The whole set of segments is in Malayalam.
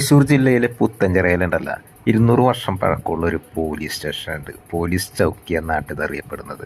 തൃശ്ശൂർ ജില്ലയിലെ പുത്തഞ്ചിറയിലുണ്ടല്ല ഇരുന്നൂറ് വർഷം പഴക്കമുള്ള ഒരു പോലീസ് സ്റ്റേഷൻ ഉണ്ട് പോലീസ് ചൗക്കി എന്നാണ് ഇത് അറിയപ്പെടുന്നത്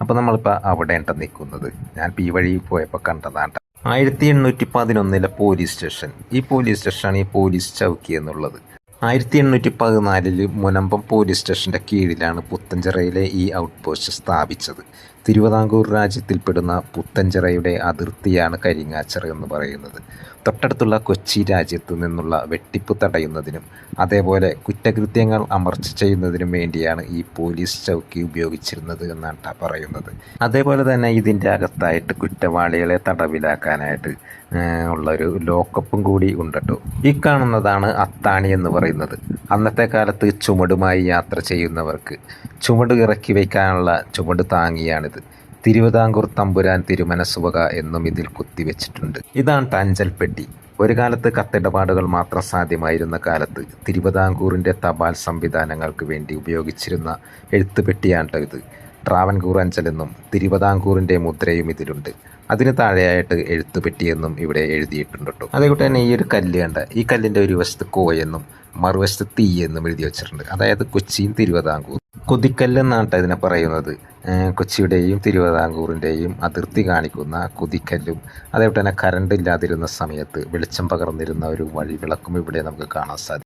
അപ്പോൾ നമ്മളിപ്പോൾ അവിടെ ഉണ്ട് നിൽക്കുന്നത് ഞാൻ ഇപ്പോൾ ഈ വഴി പോയപ്പോൾ കണ്ടതാണ് ആയിരത്തി എണ്ണൂറ്റി പതിനൊന്നിലെ പോലീസ് സ്റ്റേഷൻ. ഈ പോലീസ് സ്റ്റേഷനാണ് ഈ പോലീസ് ചൗക്കി എന്നുള്ളത്. ആയിരത്തി എണ്ണൂറ്റി പതിനാലിൽ മുനമ്പം പോലീസ് സ്റ്റേഷന്റെ കീഴിലാണ് പുത്തഞ്ചിറയിലെ ഈ ഔട്ട് പോസ്റ്റ് സ്ഥാപിച്ചത്. തിരുവിതാംകൂർ രാജ്യത്തിൽപ്പെടുന്ന പുത്തഞ്ചിറയുടെ അതിർത്തിയാണ് കരിങ്ങാച്ചിറ എന്ന് പറയുന്നത്. തൊട്ടടുത്തുള്ള കൊച്ചി രാജ്യത്തു നിന്നുള്ള വെട്ടിപ്പ് തടയുന്നതിനും അതേപോലെ കുറ്റകൃത്യങ്ങൾ അമർച്ച ചെയ്യുന്നതിനും വേണ്ടിയാണ് ഈ പോലീസ് ചൗക്കി ഉപയോഗിച്ചിരുന്നത് എന്നാണ് പറയുന്നത്. അതേപോലെ തന്നെ ഇതിന്റെ അകത്തായിട്ട് കുറ്റവാളികളെ തടവിലാക്കാനായിട്ട് ഉള്ളൊരു ലോക്കപ്പും കൂടി ഉണ്ട് കേട്ടോ ഈ കാണുന്നതാണ് അത്താണി എന്ന് പറയുന്നത്. അന്നത്തെ കാലത്ത് ചുമടുമായി യാത്ര ചെയ്യുന്നവർക്ക് ചുമട് ഇറക്കി വയ്ക്കാനുള്ള ചുമട് താങ്ങിയാണിത് തിരുവിതാംകൂർ തമ്പുരാൻ തിരുമനസുവക എന്നും ഇതിൽ കുത്തിവെച്ചിട്ടുണ്ട്. ഇതാണ് അഞ്ചൽപ്പെട്ടി ഒരു കാലത്ത് കത്തിടപാടുകൾ മാത്രം സാധ്യമായിരുന്ന കാലത്ത് തിരുവിതാംകൂറിന്റെ തപാൽ സംവിധാനങ്ങൾക്ക് വേണ്ടി ഉപയോഗിച്ചിരുന്ന എഴുത്തുപെട്ടിയാണ് ഇത്. ട്രാവൻകൂർ അഞ്ചലെന്നും തിരുവിതാംകൂറിന്റെ മുദ്രയും ഇതിലുണ്ട്. അതിന് താഴെയായിട്ട് എഴുത്തുപെട്ടിയെന്നും ഇവിടെ എഴുതിയിട്ടുണ്ട് കേട്ടോ അതേക്കൂട്ട് തന്നെ ഈ ഒരു കല്ല് കണ്ട ഈ കല്ലിന്റെ ഒരു വശത്ത് കോയെന്നും മറുവശത്ത് തീ എന്നും എഴുതി വെച്ചിട്ടുണ്ട്. അതായത് കൊച്ചിയും തിരുവിതാംകൂർ കൊതിക്കല്ലെന്നാണ് ഇതിനെ പറയുന്നത്. കൊച്ചിയുടെയും തിരുവിതാംകൂറിന്റെയും അതിർത്തി കാണിക്കുന്ന കുതിക്കല്ലും അതേപോലെ തന്നെ കറണ്ട് ഇല്ലാതിരുന്ന സമയത്ത് വെളിച്ചം പകർന്നിരുന്ന ഒരു വഴി വിളക്കും ഇവിടെ നമുക്ക് കാണാൻ സാധിക്കും.